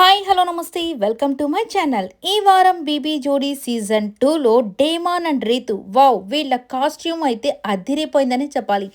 Hi hello namaste. Welcome to my channel. ఈ వారం BB Jodi season టూలో డేమాన్ అండ్ రీతు. వావ్ వీళ్ళ కాస్ట్యూమ్ అయితే అదిరిపోయిందని చెప్పాలి.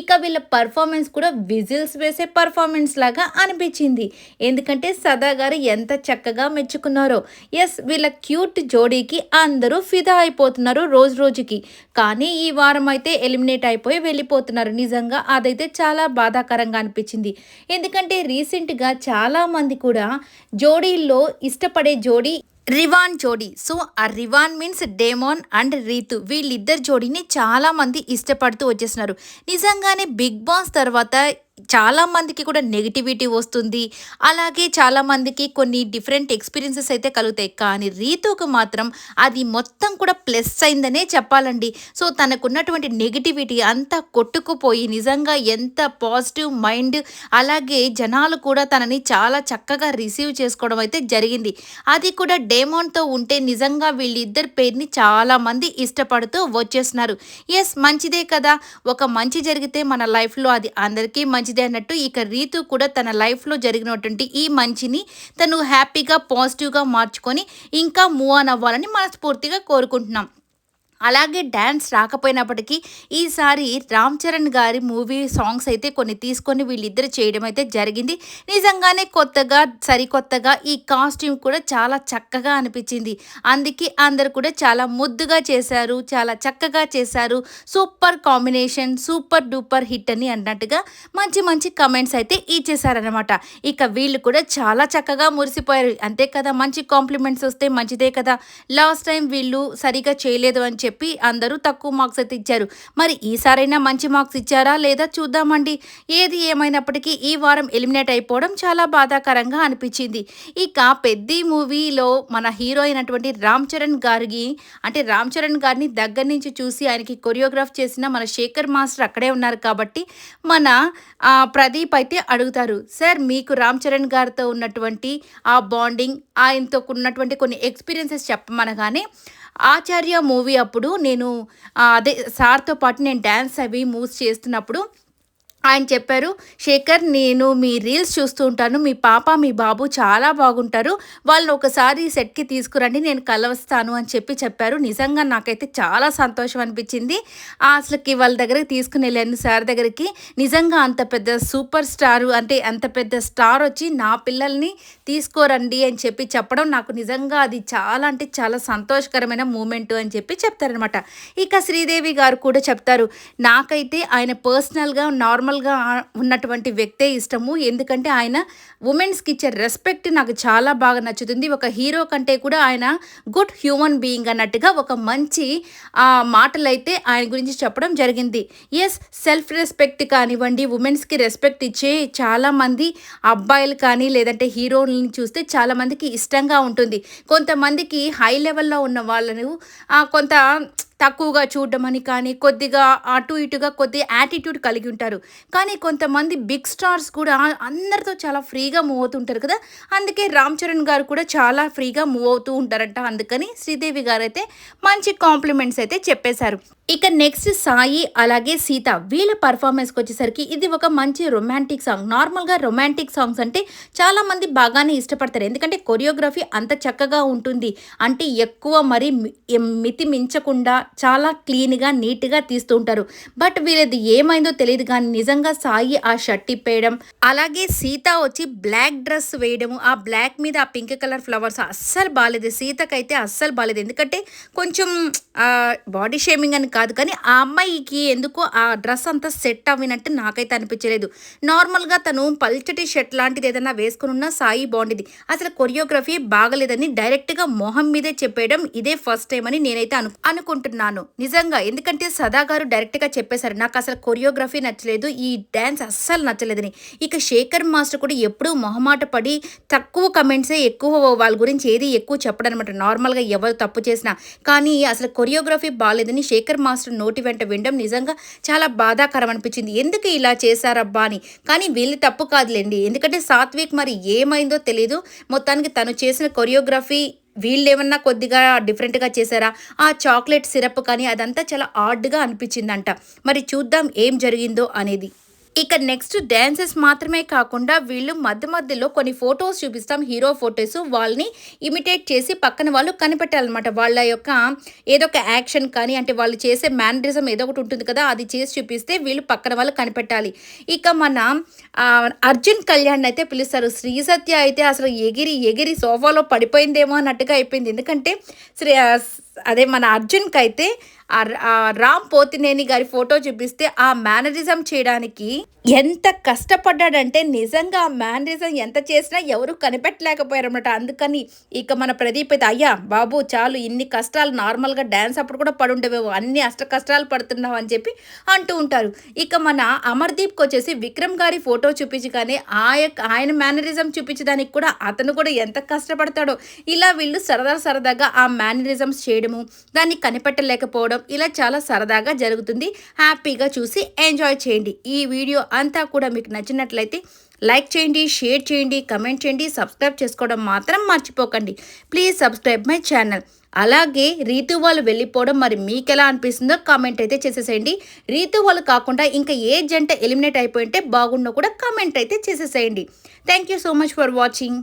ఇక వీళ్ళ పర్ఫార్మెన్స్ కూడా విజిల్స్ వేసే పర్ఫార్మెన్స్ లాగా అనిపించింది. ఎందుకంటే సదా గారు ఎంత చక్కగా మెచ్చుకున్నారో. ఎస్ వీళ్ళ క్యూట్ జోడీకి అందరూ ఫిదా అయిపోతున్నారు రోజు రోజుకి. కానీ ఈ వారం అయితే ఎలిమినేట్ అయిపోయి వెళ్ళిపోతున్నారు. నిజంగా అదైతే చాలా బాధాకరంగా అనిపించింది. ఎందుకంటే రీసెంట్గా చాలామంది కూడా జోడీల్లో ఇష్టపడే జోడీ రివాన్ జోడీ. సో ఆ Rivan means Damon and Ritu. వీళ్ళిద్దరు జోడీని చాలామంది ఇష్టపడుతూ వచ్చేస్తున్నారు. నిజంగానే బిగ్ బాస్ తర్వాత చాలామందికి కూడా నెగిటివిటీ వస్తుంది. అలాగే చాలామందికి కొన్ని డిఫరెంట్ ఎక్స్పీరియన్సెస్ అయితే కలుగుతాయి. కానీ రీతుకు మాత్రం అది మొత్తం కూడా ప్లస్ అయిందనే చెప్పాలండి. సో తనకున్నటువంటి నెగిటివిటీ అంతా కొట్టుకుపోయి నిజంగా ఎంత పాజిటివ్ మైండ్ అలాగే జనాలు కూడా తనని చాలా చక్కగా రిసీవ్ చేసుకోవడం అయితే జరిగింది. అది కూడా డేమోన్తో ఉంటే నిజంగా వీళ్ళిద్దరి పేరుని చాలామంది ఇష్టపడుతూ వచ్చేస్తున్నారు. ఎస్ మంచిదే కదా. ఒక మంచి జరిగితే మన లైఫ్లో అది అందరికీ మంచిదే అన్నట్టు ఇక రీతు కూడా తన లైఫ్లో జరిగినటువంటి ఈ మంచిని తను హ్యాపీగా పాజిటివ్గా మార్చుకొని ఇంకా మూవ్ ఆన్ అవ్వాలని మనస్ఫూర్తిగా కోరుకుంటున్నాం. అలాగే డ్యాన్స్ రాకపోయినప్పటికీ ఈసారి రామ్ చరణ్ గారి మూవీ సాంగ్స్ అయితే కొన్ని తీసుకొని వీళ్ళిద్దరు చేయడం అయితే జరిగింది. నిజంగానే కొత్తగా సరికొత్తగా ఈ కాస్ట్యూమ్ కూడా చాలా చక్కగా అనిపించింది. అందుకే అందరు కూడా చాలా ముద్దుగా చేశారు చాలా చక్కగా చేశారు. Super combination super duper hit అని అన్నట్టుగా మంచి మంచి కమెంట్స్ అయితే ఇచ్చేసారనమాట ఇక వీళ్ళు కూడా చాలా చక్కగా మురిసిపోయారు. అంతే కదా మంచి కాంప్లిమెంట్స్ వస్తే మంచిదే కదా. లాస్ట్ టైం వీళ్ళు సరిగా చేయలేదు అని చెప్పి చెప్పి అందరూ తక్కువ మార్క్స్ అయితే ఇచ్చారు. మరి ఈసారైనా మంచి మార్క్స్ ఇచ్చారా లేదా చూద్దామండి. ఏది ఏమైనప్పటికీ ఈ వారం ఎలిమినేట్ అయిపోవడం చాలా బాధాకరంగా అనిపించింది. ఇక పెద్ద మూవీలో మన హీరో అయినటువంటి రామ్ చరణ్ గారికి అంటే రామ్ చరణ్ గారిని దగ్గర నుంచి చూసి ఆయనకి కొరియోగ్రాఫ్ చేసిన మన శేఖర్ మాస్టర్ అక్కడే ఉన్నారు కాబట్టి మన ప్రదీప్ అయితే అడుగుతారు సార్ మీకు రామ్ చరణ్ గారితో ఉన్నటువంటి ఆ బాండింగ్ ఆయనతో ఉన్నటువంటి కొన్ని ఎక్స్పీరియన్సెస్ చెప్పమనగానే ఆచార్య మూవీ అప్పుడు నేను అదే సార్తో పాటు నేను డ్యాన్స్ అవి మూవ్స్ చేస్తున్నప్పుడు ఆయన చెప్పారు శేఖర్ నేను మీ రీల్స్ చూస్తూ ఉంటాను. మీ పాప మీ బాబు చాలా బాగుంటారు. వాళ్ళని ఒకసారి సెట్కి తీసుకురండి నేను కలవస్తాను అని చెప్పి చెప్పారు. నిజంగా నాకైతే చాలా సంతోషం అనిపించింది. ఆ అసలుకి వాళ్ళ దగ్గరికి తీసుకుని వెళ్ళాను సార్ దగ్గరికి. నిజంగా అంత పెద్ద సూపర్ స్టార్ అంటే అంత పెద్ద స్టార్ వచ్చి నా పిల్లల్ని తీసుకోరండి అని చెప్పి చెప్పడం నాకు నిజంగా అది చాలా అంటే చాలా సంతోషకరమైన మూమెంట్ అని చెప్పి చెప్తారనమాట ఇక శ్రీదేవి గారు కూడా చెప్తారు నాకైతే ఆయన పర్సనల్గా నార్మల్ నార్మల్గా ఉన్నటువంటి వ్యక్తే ఇష్టము. ఎందుకంటే ఆయన ఉమెన్స్కి ఇచ్చే రెస్పెక్ట్ నాకు చాలా బాగా నచ్చుతుంది. ఒక హీరో కంటే కూడా ఆయన గుడ్ హ్యూమన్ బీయింగ్ అన్నట్టుగా ఒక మంచి మాటలైతే ఆయన గురించి చెప్పడం జరిగింది. ఎస్ సెల్ఫ్ రెస్పెక్ట్ కానివ్వండి ఉమెన్స్కి రెస్పెక్ట్ ఇచ్చే చాలామంది అబ్బాయిలు కానీ లేదంటే హీరోలని చూస్తే చాలామందికి ఇష్టంగా ఉంటుంది. కొంతమందికి హై లెవెల్లో ఉన్న వాళ్ళను కొంత తక్కువగా చూడమని అని కానీ కొద్దిగా అటు ఇటుగా కొద్దిగా యాటిట్యూడ్ కలిగి ఉంటారు. కానీ కొంతమంది బిగ్ స్టార్స్ కూడా అందరితో చాలా ఫ్రీగా మూవ్ అవుతుంటారు కదా. అందుకే రామ్ చరణ్ గారు కూడా చాలా ఫ్రీగా మూవ్ అవుతూ ఉంటారంట. అందుకని శ్రీదేవి గారు అయితే మంచి కాంప్లిమెంట్స్ అయితే చెప్పేశారు. ఇక నెక్స్ట్ సాయి అలాగే సీత వీళ్ళ పర్ఫార్మెన్స్కి వచ్చేసరికి ఇది ఒక మంచి రొమాంటిక్ సాంగ్ నార్మల్గా రొమాంటిక్ సాంగ్స్ అంటే చాలామంది బాగానే ఇష్టపడతారు. ఎందుకంటే కొరియోగ్రఫీ అంత చక్కగా ఉంటుంది. అంటే ఎక్కువ మరి మితి మించకుండా చాలా క్లీన్గా నీట్గా తీస్తూ ఉంటారు. బట్ వీళ్ళది ఏమైందో తెలియదు కానీ నిజంగా సాయి ఆ షర్ట్ ఇప్పేయడం అలాగే సీత వచ్చి బ్లాక్ డ్రెస్ వేయడము ఆ బ్లాక్ మీద ఆ పింక్ కలర్ ఫ్లవర్స్ అస్సలు బాగాలేదు సీతకైతే అస్సలు బాగాలేదు ఎందుకంటే కొంచెం బాడీ షేమింగ్ అని కాదు కానీ ఆ అమ్మాయికి ఎందుకో ఆ డ్రెస్ అంతా సెట్ అవ్వినట్టు నాకైతే అనిపించలేదు. నార్మల్గా తను పల్చటి షర్ట్ లాంటిది ఏదైనా వేసుకుని ఉన్నా సాయి బాగుండేది. అసలు కొరియోగ్రఫీ బాగలేదని డైరెక్ట్గా మొహం మీదే చెప్పేయడం ఇదే ఫస్ట్ టైం అని నేనైతే అను అనుకుంటున్నాను నిజంగా ఎందుకంటే సదా గారు డైరెక్ట్గా చెప్పేశారు నాకు అసలు కొరియోగ్రఫీ నచ్చలేదు ఈ డ్యాన్స్ అస్సలు నచ్చలేదని. ఇక శేఖర్ మాస్టర్ కూడా ఎప్పుడూ మొహమాట పడి తక్కువ కమెంట్సే ఎక్కువ వాళ్ళ గురించి ఏది ఎక్కువ చెప్పడం అనమాట నార్మల్గా ఎవరు తప్పు చేసినా. కానీ అసలు కొరియోగ్రఫీ బాగాలేదని శేఖర్ మాస్టర్ నోటి వెంట వినడం నిజంగా చాలా బాధాకరం అనిపించింది ఎందుకు ఇలా చేశారబ్బా అని. కానీ వీళ్ళు తప్పు కాదులేండి. ఎందుకంటే సాత్విక్ మరి ఏమైందో తెలియదు మొత్తానికి తను చేసిన కొరియోగ్రఫీ వీళ్ళు ఏమన్నా కొద్దిగా డిఫరెంట్గా చేశారా? ఆ చాక్లెట్ సిరప్ కానీ అదంతా చాలా ఆర్డ్గా అనిపించిందంట. మరి చూద్దాం ఏం జరిగిందో అనేది. ఇక నెక్స్ట్ డ్యాన్సెస్ మాత్రమే కాకుండా వీళ్ళు మధ్య మధ్యలో కొన్ని ఫొటోస్ చూపిస్తాం హీరో ఫొటోస్ వాళ్ళని ఇమిటేట్ చేసి పక్కన వాళ్ళు కనిపెట్టాలన్నమాట. వాళ్ళ యొక్క ఏదో ఒక యాక్షన్ కానీ అంటే వాళ్ళు చేసే మేనరిజం ఏదో ఒకటి ఉంటుంది కదా అది చేసి చూపిస్తే వీళ్ళు పక్కన వాళ్ళు కనిపెట్టాలి. ఇక మన అర్జున్ కళ్యాణ్ అయితే పిలుస్తారు. శ్రీ సత్య అయితే అసలు ఎగిరి ఎగిరి సోఫాలో పడిపోయిందేమో అన్నట్టుగా అయిపోయింది. ఎందుకంటే శ్రీ అదే మన అర్జున్కి అయితే ఆ రామ్ పోతినేని గారి ఫోటో చూపిస్తే ఆ మేనరిజం చేయడానికి ఎంత కష్టపడ్డాడంటే నిజంగా ఆ మేనరిజం ఎంత చేసినా ఎవరు కనిపెట్టలేకపోయారు అనమాట అందుకని ఇక మన ప్రదీప్ అయితే అయ్యా బాబు చాలు ఇన్ని కష్టాలు నార్మల్గా డ్యాన్స్ అప్పుడు కూడా పడుండేవేమో అన్ని అష్ట కష్టాలు పడుతున్నావు అని చెప్పి అంటూ ఉంటారు. ఇక మన అమర్దీప్కి వచ్చేసి విక్రమ్ గారి ఫోటో చూపించగానే కానీ యొక్క ఆయన మేనరిజం చూపించడానికి కూడా అతను కూడా ఎంత కష్టపడతాడో ఇలా వీళ్ళు సరదా సరదాగా ఆ మేనరిజమ్స్ చేయడము దాన్ని కనిపెట్టలేకపోవడం ఇలా చాలా సరదాగా జరుగుతుంది. హ్యాపీగా చూసి ఎంజాయ్ చేయండి. ఈ వీడియో అంతా కూడా మీకు నచ్చినట్లయితే లైక్ చేయండి షేర్ చేయండి కమెంట్ చేయండి సబ్స్క్రైబ్ చేసుకోవడం మాత్రం మర్చిపోకండి. Please subscribe my channel. అలాగే రీతు వాళ్ళు వెళ్ళిపోవడం మరి మీకు ఎలా అనిపిస్తుందో కామెంట్ అయితే చేసేసేయండి. రీతు వాళ్ళు కాకుండా ఇంకా ఏ జంట ఎలిమినేట్ అయిపోయింటే బాగుండో కూడా కామెంట్ అయితే చేసేసేయండి. Thank you so much for watching.